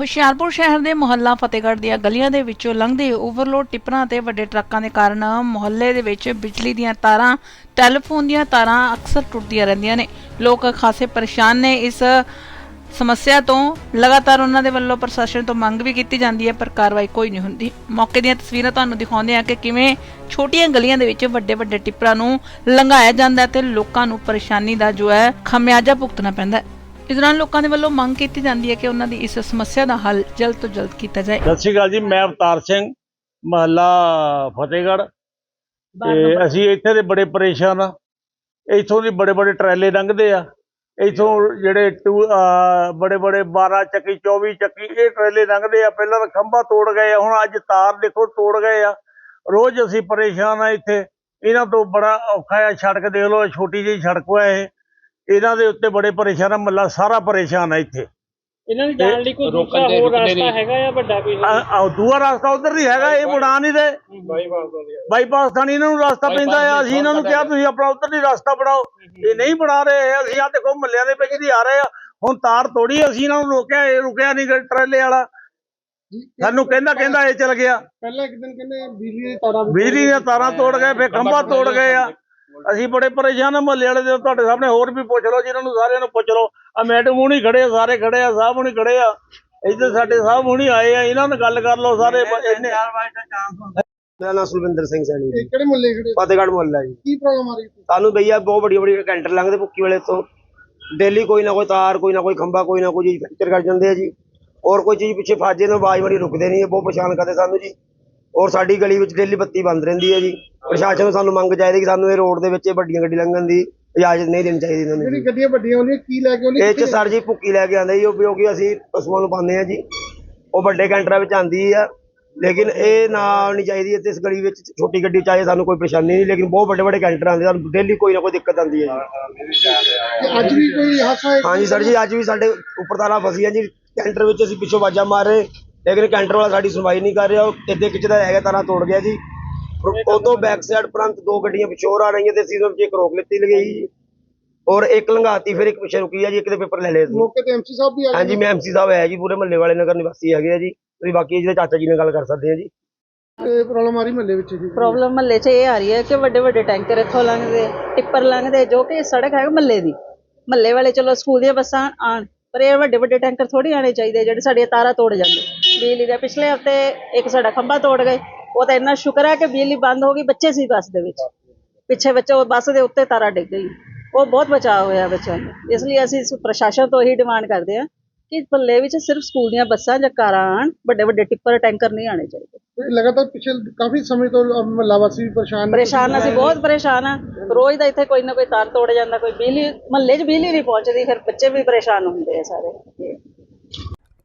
ਹੁਸ਼ਿਆਰਪੁਰ ਸ਼ਹਿਰ ਦੇ ਮੁਹੱਲਾ ਫਤਿਹਗੜ੍ਹ ਦੀਆਂ ਗਲੀਆਂ ਦੇ ਵਿੱਚੋਂ ਲੰਘਦੇ ਓਵਰਲੋਡ ਟਿੱਪਰਾਂ ਤੇ ਵੱਡੇ ਟਰੱਕਾਂ ਦੇ ਕਾਰਨ ਮੁਹੱਲੇ ਦੇ ਵਿੱਚ ਬਿਜਲੀ ਦੀਆਂ ਤਾਰਾਂ, ਟੈਲੀਫੋਨ ਦੀਆਂ ਤਾਰਾਂ ਅਕਸਰ ਟੁੱਟਦੀਆਂ ਰਹਿੰਦੀਆਂ ਨੇ। ਲੋਕ ਖਾਸੇ ਪਰੇਸ਼ਾਨ ਨੇ। ਇਸ ਸਮੱਸਿਆ ਤੋਂ ਲਗਾਤਾਰ ਉਹਨਾਂ ਦੇ ਵੱਲੋਂ ਪ੍ਰਸ਼ਾਸਨ ਤੋਂ ਮੰਗ ਵੀ ਕੀਤੀ ਜਾਂਦੀ ਹੈ, ਪਰ ਕਾਰਵਾਈ ਕੋਈ ਨਹੀਂ ਹੁੰਦੀ। ਮੌਕੇ ਦੀਆਂ ਤਸਵੀਰਾਂ ਤੁਹਾਨੂੰ ਦਿਖਾਉਂਦੇ ਹਾਂ ਕਿ ਕਿਵੇਂ ਛੋਟੀਆਂ ਗਲੀਆਂ ਦੇ ਵਿੱਚ ਵੱਡੇ ਵੱਡੇ ਟਿੱਪਰਾਂ ਨੂੰ ਲੰਘਾਇਆ ਜਾਂਦਾ ਹੈ ਤੇ ਲੋਕਾਂ ਨੂੰ ਪਰੇਸ਼ਾਨੀ ਦਾ ਜੋ ਹੈ ਖਮਿਆਜਾ ਭੁਗਤਣਾ ਪੈਂਦਾ ਹੈ। ਇਸ ਦੌਰਾਨ ਲੋਕਾਂ ਦੇ ਵੱਲੋਂ ਮੰਗ ਕੀਤੀ ਜਾਂਦੀ ਹੈ ਕਿ ਉਹਨਾਂ ਦੀ ਇਸ ਸਮੱਸਿਆ ਦਾ ਹੱਲ ਜਲਦ ਤੋਂ ਜਲਦ ਕੀਤਾ ਜਾਏ। ਸਤਿ ਸ਼੍ਰੀ ਅਕਾਲ ਜੀ ਮੈਂ ਅਵਤਾਰ ਸਿੰਘ ਮਹੱਲਾ ਫਤਿਹਗੜ੍ਹ। ਤੇ ਅਸੀਂ ਇੱਥੇ ਦੇ ਬੜੇ ਪਰੇਸ਼ਾਨ ਆ ਇੱਥੋਂ ਦੀ ਬੜੇ ਬੜੇ ਟਰੈਲੇ ਲੰਘਦੇ ਆ। ਇੱਥੋਂ ਜਿਹੜੇ ਬੜੇ ਬੜੇ 12 ਚੱਕੀ 24 ਚੱਕੀ ਇਹ ਟਰੈਲੇ ਲੰਘਦੇ ਆ। ਪਹਿਲਾਂ ਤਾਂ ਖੰਭਾ ਤੋੜ ਗਏ ਆ ਹੁਣ ਅੱਜ ਤਾਰ ਦੇਖੋ ਤੋੜ ਗਏ ਆ। ਰੋਜ਼ ਅਸੀਂ ਪਰੇਸ਼ਾਨ ਆ ਇੱਥੇ। ਇਹਨਾਂ ਤੋਂ ਬੜਾ ਔਖਾ ਆ ਸੜਕ ਦੇਖ ਲਓ ਛੋਟੀ ਜਿਹੀ ਸੜਕ ਆ ਇਹ। ਇਹਨਾਂ ਦੇ ਉੱਤੇ ਬੜੇ ਪਰੇਸ਼ਾਨ ਆ ਮੱਲਾ ਸਾਰਾ ਪਰੇਸ਼ਾਨ ਆ ਇੱਥੇ। ਇਹਨਾਂ ਦੀ ਜਾਣ ਲਈ ਕੋਈ ਦੂਸਰਾ ਹੋਰ ਰਸਤਾ ਹੈਗਾ ਜਾਂ ਵੱਡਾ ਕੋਈ ਆ ਆ ਦੂਆ ਰਸਤਾ ਉਧਰ ਨਹੀਂ ਹੈਗਾ ਇਹ ਮੁੜਾ ਨਹੀਂ ਦੇ। ਬਾਈਪਾਸ ਥਾਣੀ ਇਹਨਾਂ ਨੂੰ ਰਸਤਾ ਪੈਂਦਾ ਆ ਅਸੀਂ ਇਹਨਾਂ ਨੂੰ ਕਿਹਾ ਤੁਸੀਂ ਆਪਣਾ ਉਧਰ ਦੀ ਰਸਤਾ ਬਣਾਓ। ਇਹ ਨਹੀਂ ਬਣਾ ਰਹੇ ਅਸੀਂ ਆ ਦੇਖੋ ਮੱਲਿਆਂ ਦੇ ਵਿੱਚ ਦੀ ਆ ਰਹੇ ਆ। ਹੁਣ ਤਾਰ ਤੋੜੀ ਅਸੀਂ ਇਹਨਾਂ ਨੂੰ ਰੋਕਿਆ ਇਹ ਰੁਕਿਆ ਨਹੀਂ ਟਰੇਲੇ ਵਾਲਾ। ਸਾਨੂੰ ਕਹਿੰਦਾ ਕਹਿੰਦਾ ਇਹ ਚਲ ਗਿਆ। ਪਹਿਲਾਂ ਇੱਕ ਦਿਨ ਕਹਿੰਦੇ ਬਿਜਲੀ ਦੀ ਤਾਰਾਂ ਬਿਜਲੀ ਦੀਆਂ ਤਾਰਾਂ ਤੋੜ ਗਏ ਫੇ ਖੰਭਾ ਤੋੜ ਗਏ ਆ। ਅਸੀਂ ਬੜੇ ਪਰੇਸ਼ਾਨ ਆ ਮਹੱਲੇ ਵਾਲੇ ਦੇ ਤੁਹਾਡੇ ਸਾਹਮਣੇ ਹੋਰ ਵੀ ਪੁੱਛ ਲਓ ਜਿਹਨਾਂ ਨੂੰ ਸਾਰਿਆਂ ਨੂੰ ਪੁੱਛ ਲਓ। ਆ ਮੈਡਮ ਹੁਣੀ ਖੜੇ ਆ ਸਾਰੇ ਖੜੇ ਆ ਸਾਹਿਬ ਹੁਣੀ ਖੜੇ ਆ। ਇੱਧਰ ਸਾਡੇ ਸਾਹਿਬ ਹੁਣੀ ਆਏ ਆ ਇਹਨਾਂ ਨਾਲ ਗੱਲ ਕਰ ਲਓ ਸਾਰੇ ਇੰਨੇ ਮੇਰਾ ਨਾਮ ਸੁਲਵਿੰਦਰ ਸਿੰਘ ਸੈਣੀ ਜੀ। ਕਿਹੜੇ ਮੁੱਲੇ ਖੜੇ ਫਤਿਹਗੜ੍ਹ ਮੁਹੱਲਾ ਜੀ। ਕੀ ਪ੍ਰੋਬਲਮ ਆ ਰਹੀ ਸਾਨੂੰ ਭਈਆ ਬਹੁਤ ਬੜੀ ਬੜੀ ਕੈਂਟਰ ਲੰਘਦੇ ਭੁੱਕੀ ਵਾਲੇ ਤੋਂ। ਡੇਲੀ ਕੋਈ ਨਾ ਕੋਈ ਤਾਰ ਕੋਈ ਨਾ ਕੋਈ ਖੰਭਾ ਕੋਈ ਨਾ ਕੋਈ ਚੀਜ਼ ਫ੍ਰੈਕਚਰ ਕਰ ਜਾਂਦੇ ਆ ਜੀ। ਔਰ ਕੋਈ ਚੀਜ਼ ਪਿੱਛੇ ਫਾਜੇ ਨੂੰ ਆਵਾਜ਼ ਬੜੀ ਰੁਕਦੇ ਨਹੀਂ ਹੈ ਬਹੁਤ ਪਰੇਸ਼ਾਨ ਕਰਦੇ ਸਾਨੂੰ ਜੀ। ਔਰ ਸਾਡੀ ਗਲੀ ਵਿੱਚ ਡੇਲੀ ਬੱਤੀ ਬੰਦ ਰਹਿੰਦੀ ਹੈ ਜੀ। ਪ੍ਰਸ਼ਾਸਨ ਨੂੰ ਸਾਨੂੰ ਮੰਗ ਚਾਹੀਦੀ ਕਿ ਸਾਨੂੰ ਇਹ ਰੋਡ ਦੇ ਵਿੱਚ ਵੱਡੀਆਂ ਗੱਡੀ ਲੰਘਣ ਦੀ ਇਜਾਜ਼ਤ ਨਹੀਂ ਦੇਣੀ ਚਾਹੀਦੀ ਇਹਨਾਂ ਨੂੰ ਜਿਹੜੀ। ਗੱਡੀਆਂ ਵੱਡੀਆਂ ਹੁੰਦੀਆਂ ਕੀ ਲੈ ਕੇ ਇਹ ਚ ਸਰ ਜੀ ਭੁੱਕੀ ਲੈ ਕੇ ਆਉਂਦੇ ਜੀ ਉਹ ਕਿਉਂਕਿ ਅਸੀਂ ਪਸ਼ੂਆਂ ਨੂੰ ਪਾਉਂਦੇ ਆ ਜੀ। ਉਹ ਵੱਡੇ ਕੈਂਟਰਾਂ ਵਿੱਚ ਆਂਦੀ ਆ ਲੇਕਿਨ ਇਹ ਨਾ ਆਉਣੀ ਚਾਹੀਦੀ ਤੇ ਇਸ ਗਲੀ ਵਿੱਚ ਛੋਟੀ ਗੱਡੀ ਚਾਹੇ ਸਾਨੂੰ ਕੋਈ ਪਰੇਸ਼ਾਨੀ ਨਹੀਂ ਲੇਕਿਨ ਬਹੁਤ ਵੱਡੇ ਵੱਡੇ ਕੈਂਟਰ ਆਉਂਦੇ ਸਾਨੂੰ ਡੇਲੀ ਕੋਈ ਨਾ ਕੋਈ ਦਿੱਕਤ ਆਉਂਦੀ ਹੈ ਜੀ। ਅੱਜ ਵੀ ਕੋਈ ਹਾਦਸਾ ਹੈ? ਹਾਂਜੀ ਸਰ ਜੀ ਅੱਜ ਵੀ ਸਾਡੇ ਉੱਪਰ ਤਾਰਾ ਫਸੀ ਹੈ ਜੀ। ਕੈਂਟਰ ਵਿੱਚ ਅਸੀਂ ਪਿੱਛੋਂ ਵਾਜਾ ਮਾਰ ਰਹੇ। ਲੇਕਿਨ ਕੈਂਟਰ ਵਾਲਾ ਸਾਡੀ ਸੁਣਵਾਈ ਨਹੀਂ ਕਰ ਰਿਹਾ ਉਹ ਇੱਥੇ ਖਿੱਚਦਾ ਹੈਗਾ ਤਾਰਾ ਤੋੜ ਗਿਆ ਜੀ। ਤੋਂ ਬੈਕ ਸਾਈਡ ਪ੍ਰੰਤ ਦੋ ਗੱਡੀਆਂ ਪਿੱਛੋਂ ਹੋਰ ਆ ਰਹੀਆਂ ਤੇ ਉਹਨਾਂ ਵਿੱਚ ਇੱਕ ਰੋਕ ਲਿੱਤੀ ਗਈ ਜੀ। ਔਰ ਇੱਕ ਲੰਘਾਤੀ ਫਿਰ ਇੱਕ ਪਿੱਛੇ ਰੁਕੀ ਹੈ ਜੀ ਇੱਕ ਦੇ ਪੇਪਰ ਲੈ ਲਏ ਸੀ ਮੌਕੇ ਤੇ ਐਮਸੀ ਸਾਹਿਬ ਵੀ ਆ ਗਏ ਹਾਂਜੀ ਮੈਂ ਐਮਸੀ ਸਾਹਿਬ ਹੈ ਜੀ ਪੂਰੇ ਮਹੱਲੇ ਵਾਲੇ ਨਗਰ ਨਿਵਾਸੀ ਹੈਗੇ ਆ ਜੀ। ਤੁਸੀਂ ਬਾਕੀ ਜਿਹਦੇ ਚਾਚਾ ਜੀ ਨਾਲ ਗੱਲ ਕਰ ਸਕਦੇ ਆ ਜੀ। ਪ੍ਰੋਬਲਮ ਆ ਰਹੀ ਮਹੱਲੇ ਵਿੱਚ ਜੀ? ਪ੍ਰੋਬਲਮ ਮਹੱਲੇ 'ਚ ਇਹ ਆ ਰਹੀ ਹੈ ਕਿ ਵੱਡੇ ਵੱਡੇ ਟੈਂਕਰ ਇੱਥੋਂ ਲੰਘਦੇ ਟਿੱਪਰ ਲੰਘਦੇ ਜੋ ਕਿ ਸੜਕ ਹੈ ਮਹੱਲੇ ਦੀ। ਮਹੱਲੇ ਵਾਲੇ ਚਲੋ ਸਕੂਲ ਦੀਆਂ ਬੱਸਾਂ ਆਣ ਪਰ ਇਹ ਵੱਡੇ ਵੱਡੇ ਟੈਂਕਰ ਥੋੜੀ ਆਣੇ ਚਾਹੀਦੇ ਜਿਹੜੇ ਸਾਡੀਆਂ ਤਾਰਾਂ ਤੋੜ ਜਾਂਦੇ। ਬਿਜਲੀ ਦੇ ਪਿਛਲੇ ਹਫ਼ਤੇ ਇੱਕ ਸਾਡਾ ਖੰਭਾ ਤੋੜ ਗਏ। ਉਹ ਤਾਂ ਇੰਨਾ ਸ਼ੁਕਰ ਹੈ ਕਿ ਬਿਜਲੀ ਬੰਦ ਹੋ ਗਈ ਬੱਚੇ ਸੀ ਬੱਸ ਦੇ ਵਿੱਚ। ਪਿੱਛੇ ਬੱਚੇ ਉਹ ਬੱਸ ਦੇ ਉੱਤੇ ਤਾਰਾ ਡਿੱਗ ਗਈ। ਉਹ ਬਹੁਤ ਬਚਾਅ ਹੋਇਆ ਬੱਚਿਆਂ ਨੂੰ। ਇਸ ਲਈ ਅਸੀਂ ਸ- ਪ੍ਰਸ਼ਾਸਨ ਤੋਂ ਇਹੀ ਡਿਮਾਂਡ ਕਰਦੇ ਹਾਂ ਕਿ ਮਹੱਲੇ ਵਿੱਚ ਸਿਰਫ ਸਕੂਲ ਦੀਆਂ ਬੱਸਾਂ ਜਾਂ ਕਾਰਾਂ ਆਣ ਵੱਡੇ ਵੱਡੇ ਟਿੱਪਰ ਟੈਂਕਰ ਨਹੀਂ ਆਣੇ ਚਾਹੀਦੇ। ਲਗਾਤਾਰ ਪਿਛਲੇ ਕਾਫੀ ਸਮੇਂ ਤੋਂ ਮਹੱਲਾ ਵਾਸੀ ਵੀ ਪਰੇਸ਼ਾਨ ਨੇ ਪਰੇਸ਼ਾਨ ਅਸੀਂ ਬਹੁਤ ਪਰੇਸ਼ਾਨ ਆ ਰੋਜ਼ ਦਾ ਇੱਥੇ ਕੋਈ ਨਾ ਕੋਈ ਤਾਰ ਤੋੜ ਜਾਂਦਾ ਕੋਈ ਬਿਜਲੀ ਮਹੱਲੇ 'ਚ ਬਿਜਲੀ ਨਹੀਂ ਪਹੁੰਚਦੀ ਫਿਰ ਬੱਚੇ ਵੀ ਪਰੇਸ਼ਾਨ ਹੁੰਦੇ ਆ ਸਾਰੇ।